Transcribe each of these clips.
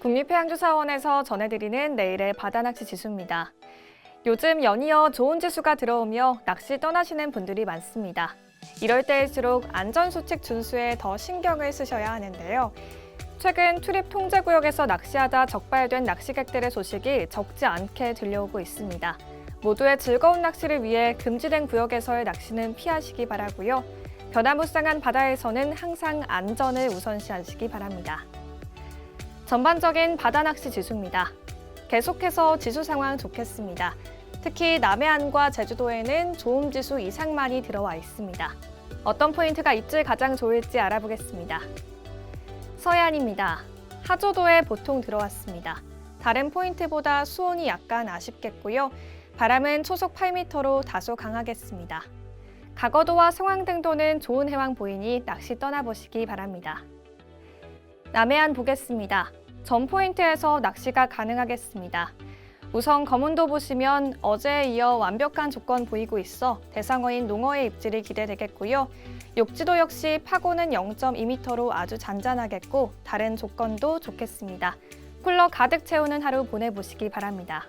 국립해양조사원에서 전해드리는 내일의 바다낚시 지수입니다. 요즘 연이어 좋은 지수가 들어오며 낚시 떠나시는 분들이 많습니다. 이럴 때일수록 안전수칙 준수에 더 신경을 쓰셔야 하는데요. 최근 출입 통제구역에서 낚시하다 적발된 낚시객들의 소식이 적지 않게 들려오고 있습니다. 모두의 즐거운 낚시를 위해 금지된 구역에서의 낚시는 피하시기 바라고요. 변화무쌍한 바다에서는 항상 안전을 우선시하시기 바랍니다. 전반적인 바다 낚시 지수입니다. 계속해서 지수 상황 좋겠습니다. 특히 남해안과 제주도에는 좋음 지수 이상만이 들어와 있습니다. 어떤 포인트가 입질 가장 좋을지 알아보겠습니다. 서해안입니다. 하조도에 보통 들어왔습니다. 다른 포인트보다 수온이 약간 아쉽겠고요. 바람은 초속 8m로 다소 강하겠습니다. 가거도와 성황 등도는 좋은 해왕 보이니 낚시 떠나보시기 바랍니다. 남해안 보겠습니다. 전 포인트에서 낚시가 가능하겠습니다. 우선 검은도 보시면 어제에 이어 완벽한 조건 보이고 있어 대상어인 농어의 입질이 기대되겠고요. 욕지도 역시 파고는 0.2m로 아주 잔잔하겠고 다른 조건도 좋겠습니다. 쿨러 가득 채우는 하루 보내보시기 바랍니다.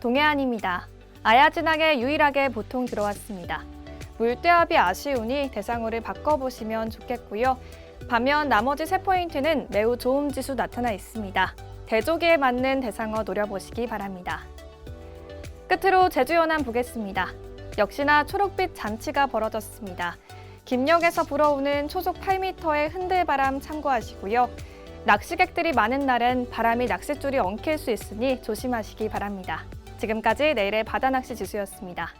동해안입니다. 아야진항에 유일하게 보통 들어왔습니다. 물대합이 아쉬우니 대상어를 바꿔보시면 좋겠고요. 반면 나머지 세 포인트는 매우 좋은 지수 나타나 있습니다. 대조기에 맞는 대상어 노려보시기 바랍니다. 끝으로 제주 연안 보겠습니다. 역시나 초록빛 잔치가 벌어졌습니다. 김역에서 불어오는 초속 8m의 흔들바람 참고하시고요. 낚시객들이 많은 날엔 바람이 낚싯줄이 엉킬 수 있으니 조심하시기 바랍니다. 지금까지 내일의 바다낚시 지수였습니다.